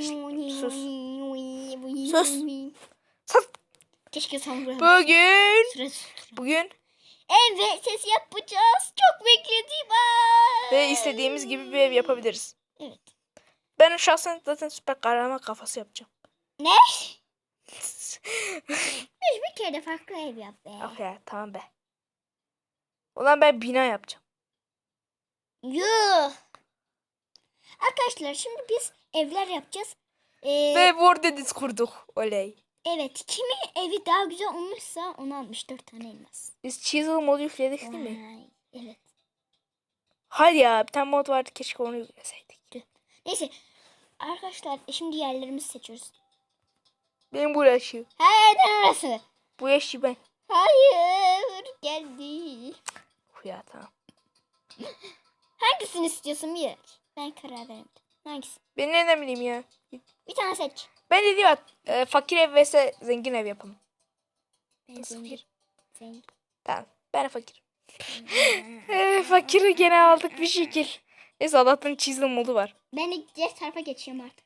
Sus. Sus. Sus. Keşke sen buraya Bugün bugün Evet ses yapacağız. Çok beklediğim an. ve istediğimiz gibi bir ev yapabiliriz. Evet. Ben şahsen zaten süper kahraman kafası yapacağım. Ne? Bir kere de farklı ev yap be. Ya tamam be. Ulan ben bina yapacağım. Yuh. Arkadaşlar şimdi biz evler yapacağız. Ee, Ve War Dedis kurduk. Oley. evet kimin evi daha güzel olmuşsa almış dört tane elmas. Biz Chisel modu yükledik değil mi? Vay, Evet. Hadi ya bir tane mod vardı keşke onu yükleseydik. Neyse. Arkadaşlar şimdi yerlerimizi seçiyoruz. Benim bu yaşı. Hayır orası. Bu yaşı ben. Hayır geldi. Uf ya tamam. Hangisini istiyorsun Miraç? Ben karar verdim. Hangisi? Ben nereden bileyim ya. Bir tane seç. Ben de diyor e, fakir ev vs zengin ev yapalım. Ben Nasıl zengin. fakir? Zengin. Tamam ben fakir. e, fakiri gene aldık bir şekil. Neyse Allah'tan Chisel modu var. Ben de diğer tarafa geçiyorum artık.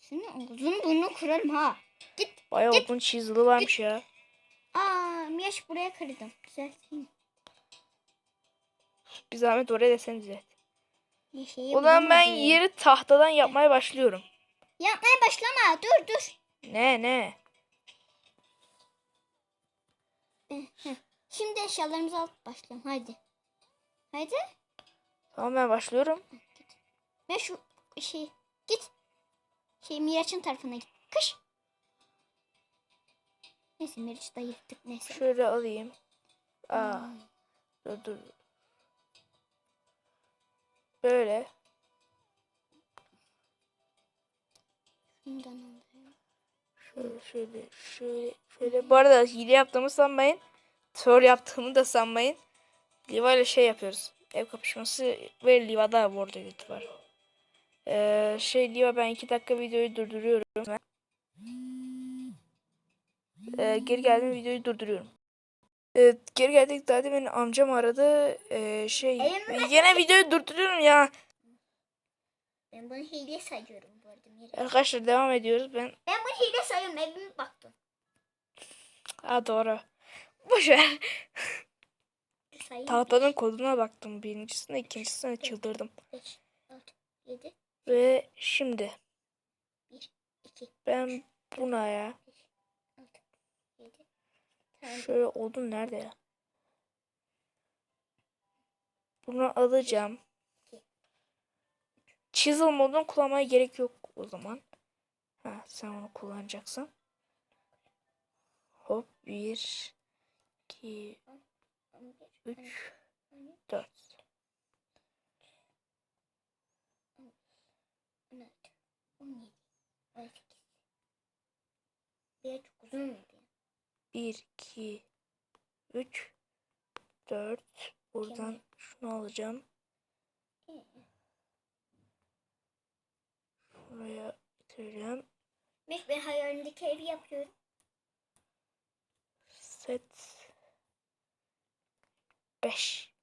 Senin uzun bunu kırarım ha. Git. Bayağı Git. uzun Chisel'ı varmış ya. Aa Miraç buraya kırdım. Düzelteyim. Bir zahmet oraya desenize. Bir şeyi O zaman ben bulamadım. yeri tahtadan yapmaya başlıyorum. Yapmaya başlama. Dur dur. Ne ne? Heh. Şimdi eşyalarımızı alıp başlayalım. Haydi. Haydi. Tamam ben başlıyorum. Ve şu şey git. Şey Miraç'ın tarafına git. Kış. Neyse Miraç'ı da yırttık neyse. Şöyle alayım. Aa, dur dur. Böyle. Şundan alayım. Şöyle şöyle şöyle şöyle. Bu arada hile yaptığımı sanmayın. Troll yaptığımı da sanmayın. Liva ile şey yapıyoruz. Ev kapışması ve Liva'da bu arada YouTube var. Ee, şey Liva ben iki dakika videoyu durduruyorum. hemen. Ee, geri geldim videoyu durduruyorum. Ee, geri geldik zaten benim amcam aradı. Ee, şey Elimle- yine videoyu durduruyorum ya. Ben bunu hile sayıyorum bu arada Miraç. Arkadaşlar devam ediyoruz. Ben Ben bunu hile sayıyorum. Evime baktım. ha doğru. Boş ver. Sayayım. Tahtanın koduna baktım birincisine, ikincisine çıldırdım. 5, 6, 7, Ve şimdi 1, 2, ben buna ya 6, 7. Tamam. Şöyle odun nerede ya? Bunu alacağım. Chisel modunu kullanmaya gerek yok o zaman. Ha, sen onu kullanacaksın. Hop 1 2 3 4 17, 18. Bir çok uzun oldu. 1 2 3 4 buradan şunu alacağım. Şuraya getireceğim. Mek ben hayalimdeki evi yapıyorum. Set 5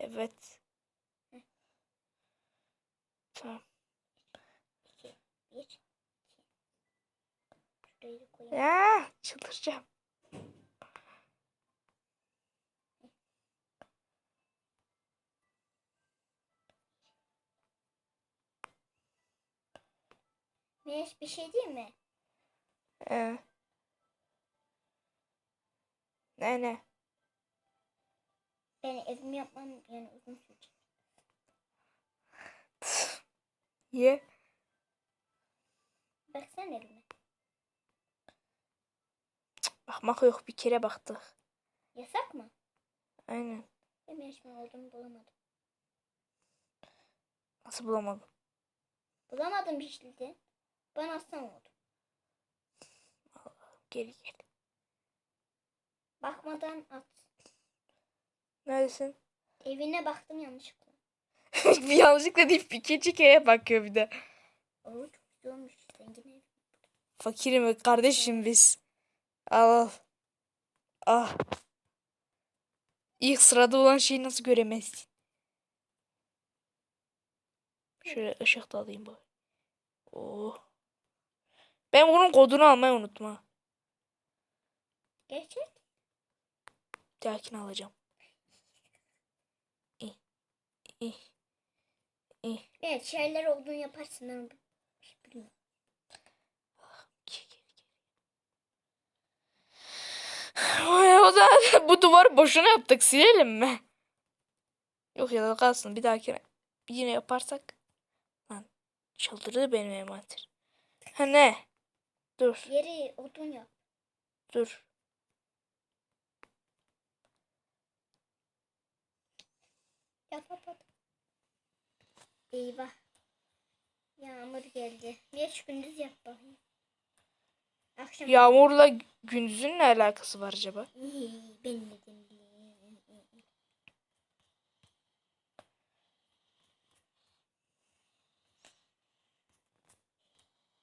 Evet. Tamam. 2, 1, 2. Ya çıldıracağım. Meş bir şey değil mi? Ee. Ne ne? Ben evimi yapmam yani uzun sürecek. Ye. Baksana evime. Bakmak yok bir kere baktık. Yasak mı? Aynen. Ben yarışma olduğumu bulamadım. Nasıl bulamadım? Bulamadım işte. de. Ben aslan oldum. Geri gel. Bakmadan at. Neredesin? Evine baktım yanlışlıkla. bir yanlışlıkla deyip ikinci kere bakıyor bir de. Oo çok güzel olmuş. Zengin ev. Fakirim kardeşim biz. Al. Ah. İlk sırada olan şeyi nasıl göremezsin? Şöyle ışık da alayım bari. Oh. Ben bunun kodunu almayı unuttum ha. Gerçek. Dahakine alacağım. İh. İh. İh. Evet şeyler olduğunu yaparsın ben Bu duvarı boşuna yaptık. Silelim mi? Yok ya da kalsın. Bir dahakine yine yaparsak. Lan çıldırdı benim envanter. Ha ne? Dur. Yeri odun yap. Dur. Yap yap yap. Eyvah. Yağmur geldi. Geç gündüz yap bakayım. Akşam. Yağmurla gündüzün ne alakası var acaba? Ben dedim.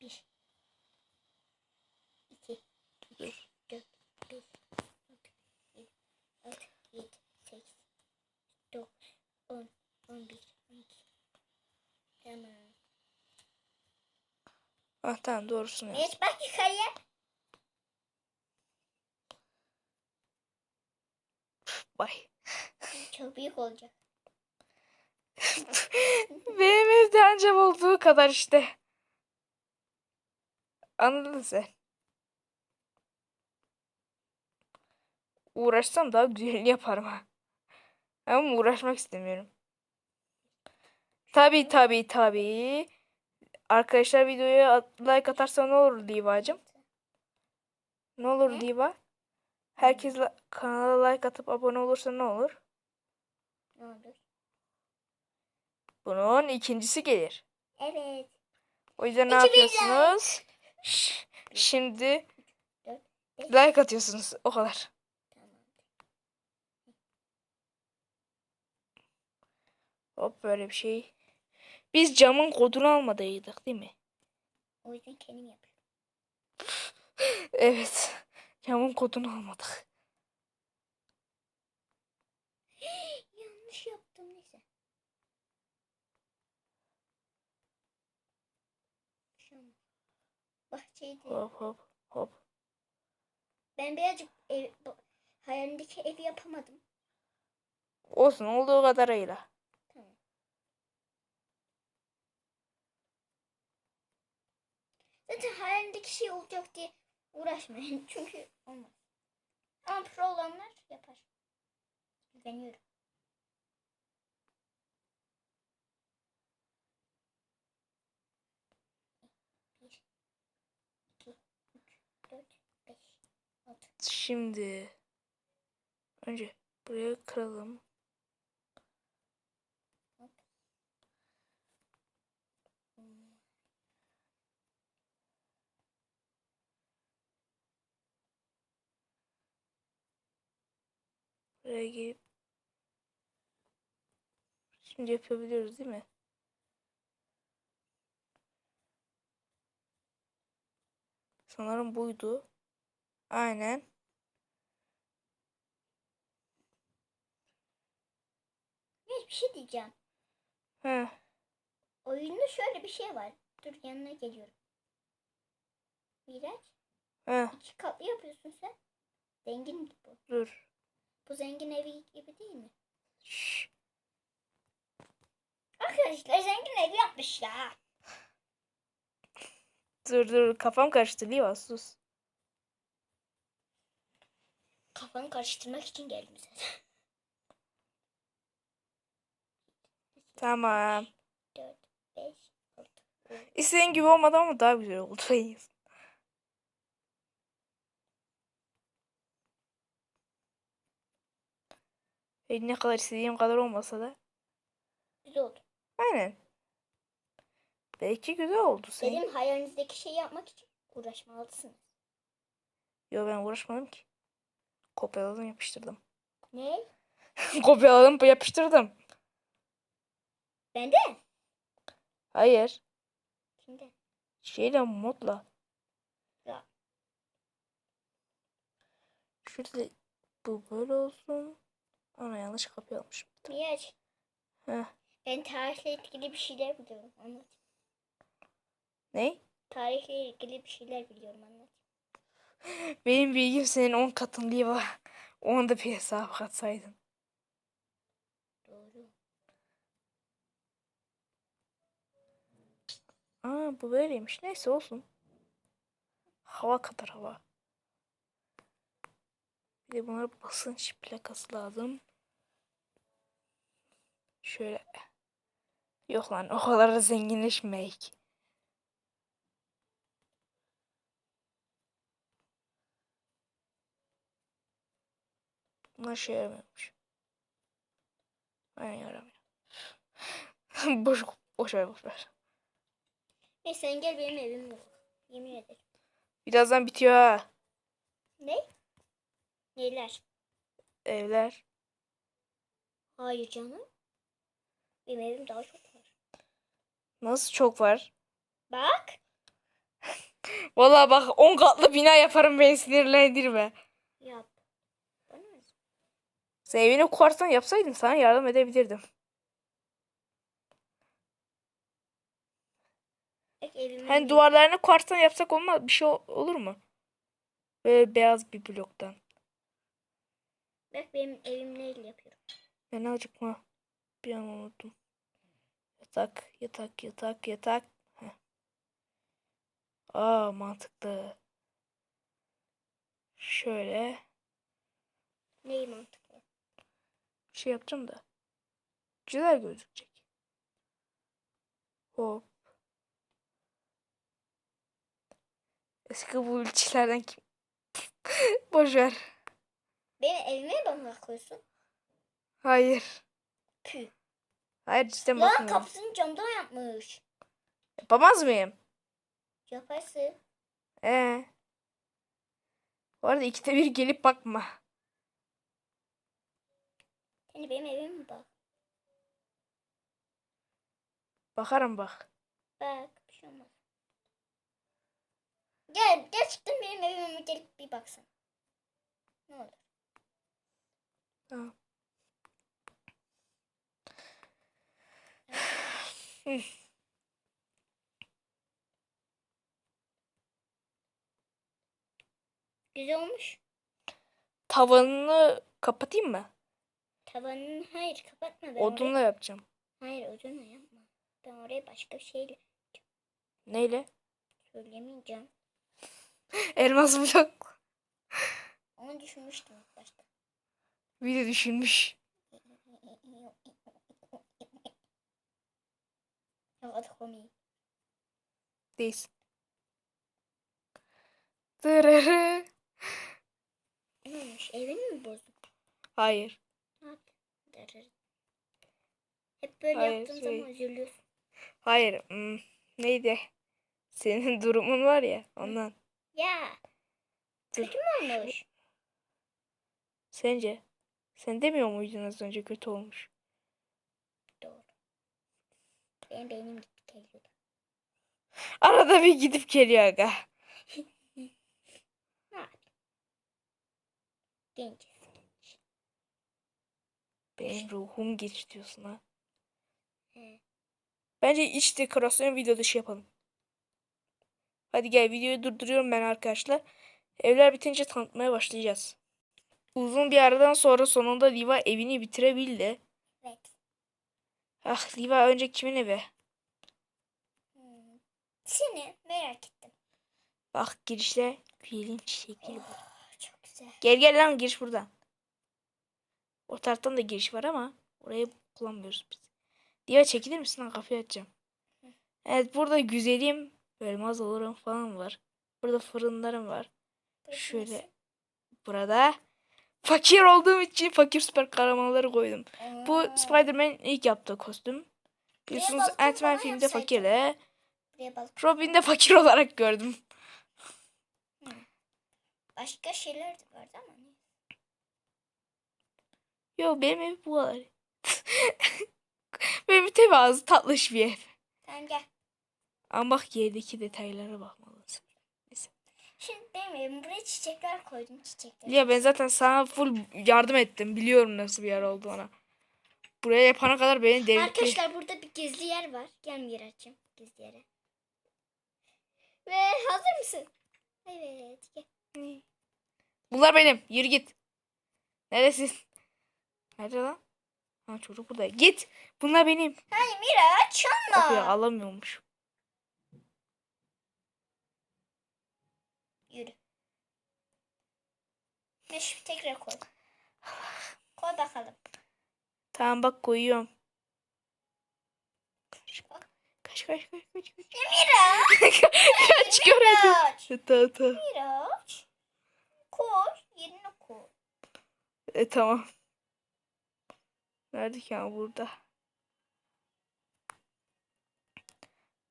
Bir. İki. Üç. Dört. Beş. Altı. Yedi. Altı. Yedi. Sekiz. Dokuz. On. On bir. On iki. Tamam. Ah tamam doğrusunu yap. Geç bak yukarıya. Bay. Çok büyük olacak. Benim evde ancak olduğu kadar işte. Anladın sen. Uğraşsam daha güzelini yaparım ha. Ama uğraşmak istemiyorum. Tabi tabi tabi. Arkadaşlar videoya like atarsa ne olur Liva'cığım? Ne olur Ne? Liva? Herkes la- kanala like atıp abone olursa ne olur? Ne olur? Bunun ikincisi gelir. Evet. O yüzden ne İki yapıyorsunuz? Şimdi dört, beş. like atıyorsunuz. O kadar. Hop böyle bir şey. Biz camın kodunu almadıydık değil mi? O yüzden kendim yapıyorum. Evet. Camın kodunu almadık. Yanlış yaptım neyse. De- Hop hop hop. Ben birazcık ev, hayalimdeki evi yapamadım. Olsun olduğu kadarıyla. Tamam. Zaten hayalimdeki şey olacak diye uğraşmayın. Çünkü olmaz. Ama pro olanlar yapar. Güveniyorum. 4, 5, 6. Şimdi önce buraya kıralım. Buraya gelip şimdi yapabiliyoruz değil mi? Sanırım buydu. Aynen. Bir şey diyeceğim. Heh. Oyunda şöyle bir şey var. Dur yanına geliyorum. Miraç. Heh. iki katlı yapıyorsun sen. Zengin bu. Dur. Bu zengin evi gibi değil mi? Şşş. Arkadaşlar zengin evi yapmış ya. Dur dur kafam karıştı Liva sus. Kafanı karıştırmak için geldim zaten. Tamam. 4, 5, 6. İstediğin gibi olmadı ama daha güzel oldu. E, ne kadar istediğim kadar olmasa da. Güzel oldu. Aynen. Belki güzel oldu senin. Benim hayalinizdeki şeyi yapmak için uğraşmalısınız. Yo ben uğraşmadım ki. Kopyaladım yapıştırdım. Ne? Kopyaladım yapıştırdım. Bende. Hayır. Kimde? Şeyle modla. Ya. Şurada bu böyle olsun. Ana yanlış kopyalamışım. Miraç. Heh. Ben tarihle ilgili bir şeyler biliyorum. Anlat. Ne? Tarihle ilgili bir şeyler biliyorum anlat. Benim bilgim senin 10 katın Liva. Onu da bir hesap katsaydın. Doğru. Aa bu böyleymiş. Neyse olsun. Hava kadar hava. Bir de buna basınç plakası lazım. Şöyle. Yok lan o kadar da zenginleşmeyek. Bunlar şey yaramıyormuş. Aynen yaramıyor. boş boş ver boş ver. Neyse sen gel benim evime bak. Yemin ederim. Birazdan bitiyor ha. Ne? Neler? Evler. Hayır canım. Benim evim daha çok var. Nasıl çok var? Bak. Vallahi bak 10 katlı bina yaparım beni sinirlendirme. Yap. Sen evini kuarsan yapsaydın sana yardım edebilirdim. Evimin Hani duvarlarını kuarsan yapsak olmaz bir şey ol- olur mu? Böyle beyaz bir bloktan. Bak benim evim neyle yapıyorum. Ben acıkma. Bir an unuttum. Yatak, yatak, yatak, yatak. Heh. Aa mantıklı. Şöyle Neyi mantıklı? Şey yapacağım da. Güzel gözükecek. Hop. Eski bu ilçelerden kim? Boş ver. Benim evime bana bakıyorsun. Hayır. Püh. Hayır cidden Lan bakmıyorum. kapısını camdan yapmış. Yapamaz mıyım? Yaparsın. Ee. Bu arada ikide bir gelip bakma. Hani benim evime bak. Bakarım bak. Bak bir şey olmaz. Gel gerçekten benim evime gelip bir baksana. Ne olur. Tamam. Güzel olmuş. Tavanını kapatayım mı? Tavanını hayır kapatma. Ben Odunla yapacağım. Hayır odunla yapma. Ben oraya başka bir şeyle Neyle? söylemeyeceğim. Elmas blok. Onu düşünmüştüm ilk başta. Bir de düşünmüş. Ya hadi komik. Değilsin. Dırırı. Ne olmuş? Evini mi bozdun? Hayır. Dırırı. Hep böyle Hayır, yaptığın şey- zaman üzülüyorsun. Hayır. hmm, neydi? Senin durumun var ya ondan. Ya. Dur. Kötü mü olmuş? Sence? Sen demiyor muydun az önce kötü olmuş? Doğru. Benim beynim gitti geliyor. Arada bir gidip geliyor aga. Ne yapayım? Genç. Benim ruhum geç diyorsun ha. He. Bence iç dekorasyon video dışı yapalım. Hadi gel videoyu durduruyorum ben arkadaşlar. Evler bitince tanıtmaya başlayacağız. Uzun bir aradan sonra sonunda Liva evini bitirebildi. Evet. Ah Liva önce kimin evi? Hmm. Seni merak ettim. Bak girişte filin çiçekleri var. Oh, çok güzel. Gel gel lan giriş buradan. O taraftan da giriş var ama orayı kullanmıyoruz biz. Liva çekilir misin lan kapıyı açacağım. Evet burada güzelim böyle mağazalarım falan var. Burada fırınlarım var. Şöyle burada fakir olduğum için fakir süper kahramanları koydum. Bu Spider-Man'in ilk yaptığı kostüm. Biliyorsunuz Ant-Man filmde fakirle. Robin'de fakir olarak gördüm. Başka şeyler de vardı ama? Yo benim ev bu kadar. benim tevazu tatlış bir ev. Tamam gel. Ama bak yerdeki detaylara bakmalısın. Şimdi benim evim buraya çiçekler koydum çiçekler. Ya ben zaten sana full yardım ettim. Biliyorum nasıl bir yer olduğunu. Buraya yapana kadar beni devletti. Arkadaşlar burada bir gizli yer var. Gel Miraç'ım gizli yere. Ve hazır mısın? Evet. Gel. Bunlar benim. Yürü git. Neresin? Nerede lan? Ha çocuk burada. Git. Bunlar benim. Hayır Miraç Kapıyı ama. alamıyormuş. Yürü. Beş tekrar koy. Koy bakalım. Tamam bak koyuyorum. Kaç kaç kaç kaç kaç. kaç. Miraç. Kaç görelim. Miraç. Tamam tamam. Miraç. Koy. Yerine koy. E tamam. Nerede ki ama burada?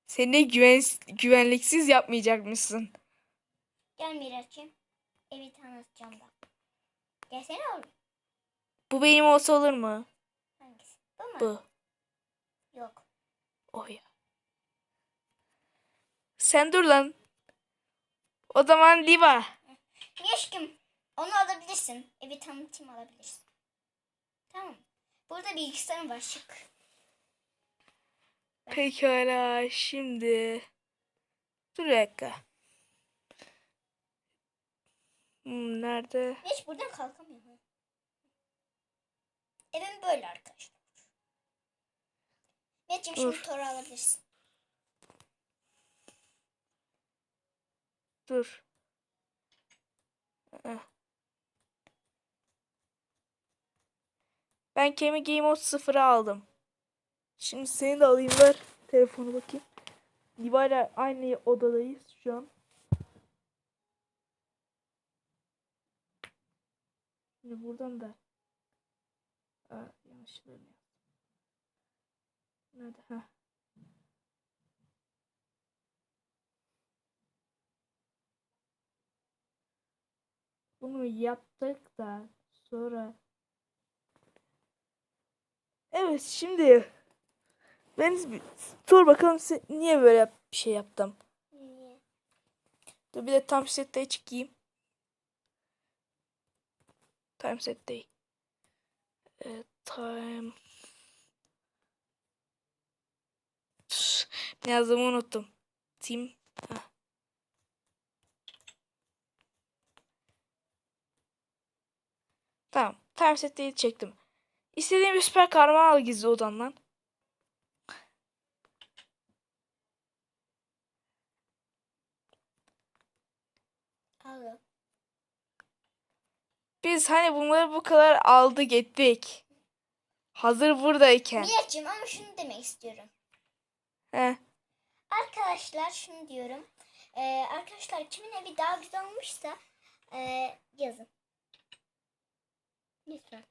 Seni güven, güvenliksiz yapmayacakmışsın. Gel Miraç'ım. Evi tanıtacağım da. Gelsene oğlum. Bu benim olsa olur mu? Hangisi? Bu mu? Bu. Yok. Oh ya. Sen dur lan. O zaman Liva. Miraç'ım onu alabilirsin. Evi tanıtayım alabilirsin. Burada bilgisayarım var şık. Pekala şimdi. Dur dakika. Hmm, nerede? Hiç buradan kalkamıyorum. Evim böyle arkadaşlar. Miraç'ım şimdi Dur. toru alabilirsin. Dur. Heh. Ben Kemi Game Mode 0'ı aldım. Şimdi seni de alayım ver. Telefonu bakayım. Liva ile aynı odadayız şu an. Şimdi buradan da Aa, yanlışlıkla yaptım. Nerede? Heh. Bunu yaptık da sonra Evet şimdi ben sor bakalım sen niye böyle bir şey yaptım. Niye? Dur bir de tam sette çıkayım. Time set day. Ee, time. Üf, Ne yazdığımı unuttum. Team. Heh. Tamam. Time set day'i çektim. İstediğin bir süper kahraman al gizli odandan. Biz hani bunları bu kadar aldık ettik. Hazır buradayken. Miraç'ım ama şunu demek istiyorum. He. Arkadaşlar şunu diyorum. Ee, arkadaşlar kimin evi daha güzel olmuşsa ee, yazın. Lütfen.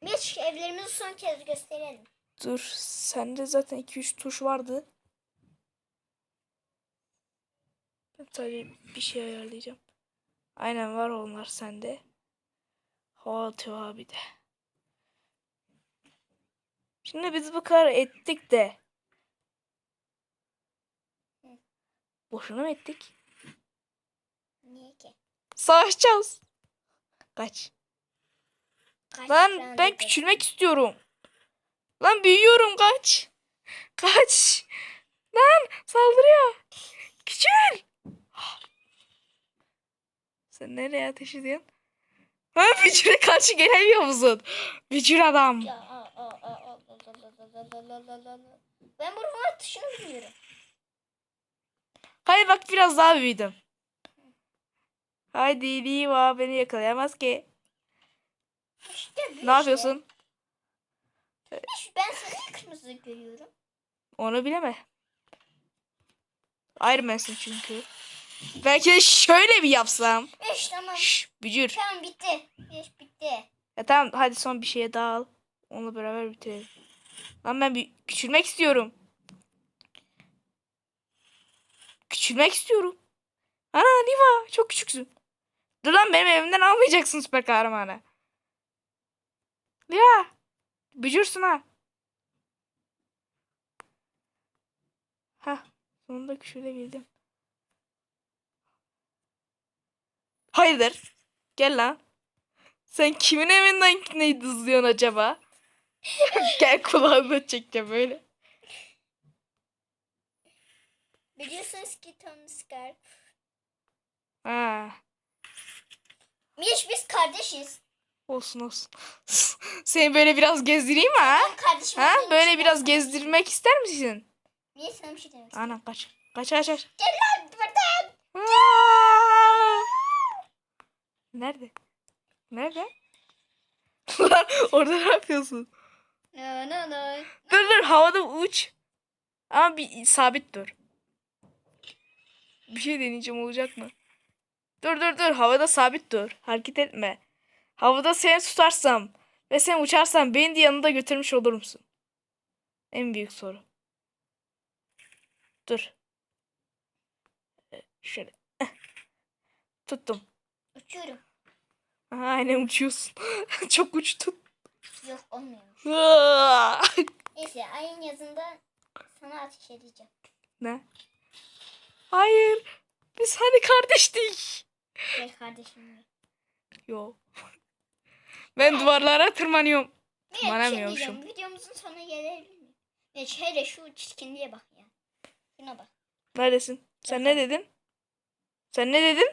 Miraç evlerimizi son kez gösterelim. Dur. Sende zaten 2-3 tuş vardı. Ben sadece bir şey ayarlayacağım. Aynen var onlar sende. Hava atıyor abi de. Şimdi biz bu kadar ettik de. Boşuna mı ettik? Niye ki? Savaşacağız. Kaç. Lan ben küçülmek istiyorum. Lan büyüyorum kaç. Kaç. Lan saldırıyor. Küçül. Sen nereye ateş ediyorsun? Ha bücüre karşı gelemiyor musun? Bücür adam. Ben burun atışını biliyorum. Hayır bak biraz daha büyüdüm. Haydi Liva beni yakalayamaz ki. İşte bu Ne işte. yapıyorsun? Ben seni niye kırmızı görüyorum? Onu bileme. Iron Man'sin çünkü. Belki de şöyle bir yapsam. Eş tamam. Şş, bücür. Tamam bitti. Eş bitti. Ya tamam hadi son bir şeye daha al. Onunla beraber bitirelim. Lan ben bir küçülmek istiyorum. Küçülmek istiyorum. Ana Niva çok küçüksün. Dur lan benim evimden almayacaksın süper kahramanı. Niva. Bücürsün ha. Hah sonunda küçülebildim. Hayırdır? Gel lan. Sen kimin evinden ne dızlıyorsun acaba? Gel kulağına çekeceğim böyle. Biliyorsunuz ki Tom Scar. Ha, Miş biz kardeşiz. Olsun olsun. Seni böyle biraz gezdireyim mi ha? Kardeşim. Ha? Böyle için biraz gezdirmek ister misin? Niye sana bir şey demek istedim? Ana kaç. Kaç kaç kaç. Gel lan buradan. Aa! Nerede? Nerede? Lan orada ne yapıyorsun? No no no. Dur dur havada uç. Ama bir sabit dur. Bir şey deneyeceğim olacak mı? Dur dur dur havada sabit dur. Hareket etme. Havada seni tutarsam ve sen uçarsan beni de yanında götürmüş olur musun? En büyük soru. Dur. Ee, Şöyle. Tuttum. Uçuyorum. Aha, aynen uçuyorsun. Çok uçtun. Yok olmuyormuş. Neyse ayın yazında sana ateş edeceğim. ne? Hayır. Biz hani kardeştik. Gel kardeşim. Yo. Ben duvarlara tırmanıyorum. Bir şey Tırmanamıyormuşum. diyeceğim. Videomuzun sonuna gelebilir? Ya hele şu çirkinliğe bak ya. Şuna bak. Neredesin? Sen ne dedin? Sen ne dedin?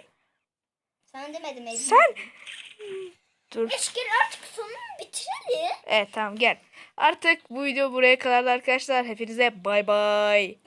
Sana demedim Ezgi. Sen- Dur. Gel artık sonunu bitirelim. Evet tamam gel. Artık bu video buraya kadar arkadaşlar. Hepinize bay bay.